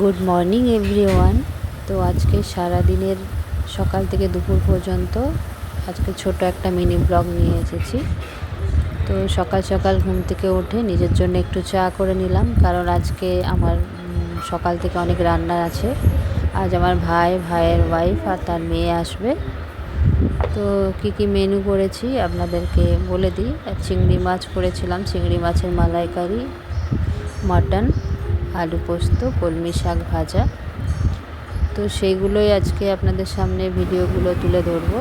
Good morning, everyone. তো আজকে সারা দিনের সকাল থেকে দুপুর পর্যন্ত আজকে ছোট একটা মিনি ব্লগ নিয়ে এসেছি। তো সকাল সকাল ঘুম থেকে উঠে নিজের জন্য একটু চা করে নিলাম, কারণ আজকে আমার সকাল থেকে অনেক রান্না আছে। আজ আমার ভাই, ভাইয়ের ওয়াইফ আর তার মেয়ে আসবে। তো কি কি মেনু করেছি আপনাদেরকে বলে দিই। চিংড়ি মাছ করেছিলাম, চিংড়ি মাছের মালাইকারি মাটন আলু পোস্ত, কলমি শাক ভাজা। তো সেইগুলোই আজকে আপনাদের সামনে ভিডিওগুলো তুলে ধরবো।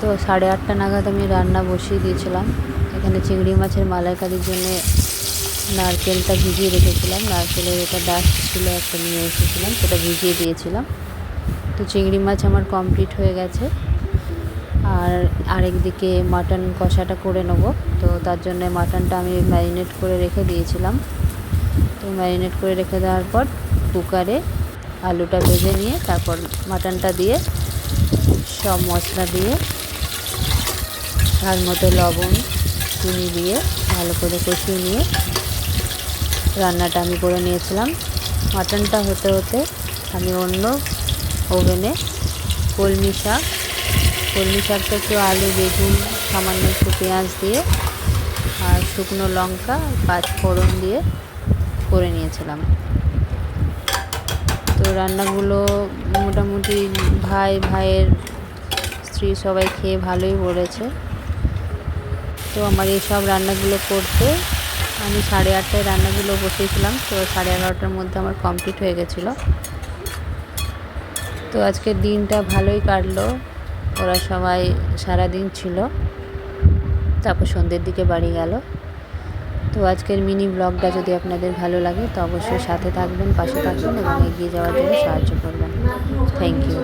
তো সাড়ে আটটা নাগাদ আমি রান্না বসিয়ে দিয়েছিলাম। এখানে চিংড়ি মাছের মালাইকারির জন্য নারকেলটা ভিজিয়ে রেখেছিলাম। নারকেলের এটা ডাস্ট ছিল, একটা নিয়ে এসেছিলাম, সেটা ভিজিয়ে দিয়েছিলাম। তো চিংড়ি মাছ আমার কমপ্লিট হয়ে গেছে। আর আরেকদিকে মাটন কষাটা করে নেব। তো তার জন্য মাটনটা আমি ম্যারিনেট করে রেখে দিয়েছিলাম। তো ম্যারিনেট করে রেখে দেওয়ার পর কুকারে আলুটা ভেজে নিয়ে তারপর মাটনটা দিয়ে, সব মশলা দিয়ে তার মতো লবণ, চিনি দিয়ে ভালো করে কষিয়ে নিয়ে রান্নাটা আমি করে নিয়েছিলাম। মাটনটা হতে হতে আমি অন্য ওভেনে কলমি শাক, কলমি শাকটা একটু আলু, বেগুন, সামান্য একটু পেঁয়াজ দিয়ে আর শুকনো লঙ্কা পাঁচ ফোড়ন দিয়ে করে নিয়েছিলাম। তো রান্নাগুলো মোটামুটি ভাই, ভাইয়ের স্ত্রী সবাই খেয়ে ভালোই বলেছে। তো আমার এইসব রান্নাগুলো করতে আমি সাড়ে আটটায় রান্নাগুলো বসিয়েছিলাম, তো সাড়ে এগারোটার মধ্যে আমার কমপ্লিট হয়ে গেছিল। তো আজকের দিনটা ভালোই কাটলো, ওরা সবাই সারা দিন ছিল। তারপর সন্ধ্যের দিকে বাড়ি গেল। তো আজকের মিনি ব্লগটা যদি আপনাদের ভালো লাগে, তো অবশ্যই সাথে থাকবেন, পাশে থাকবেন এবং এগিয়ে যাওয়ার জন্য সাহায্য করবেন। Thank you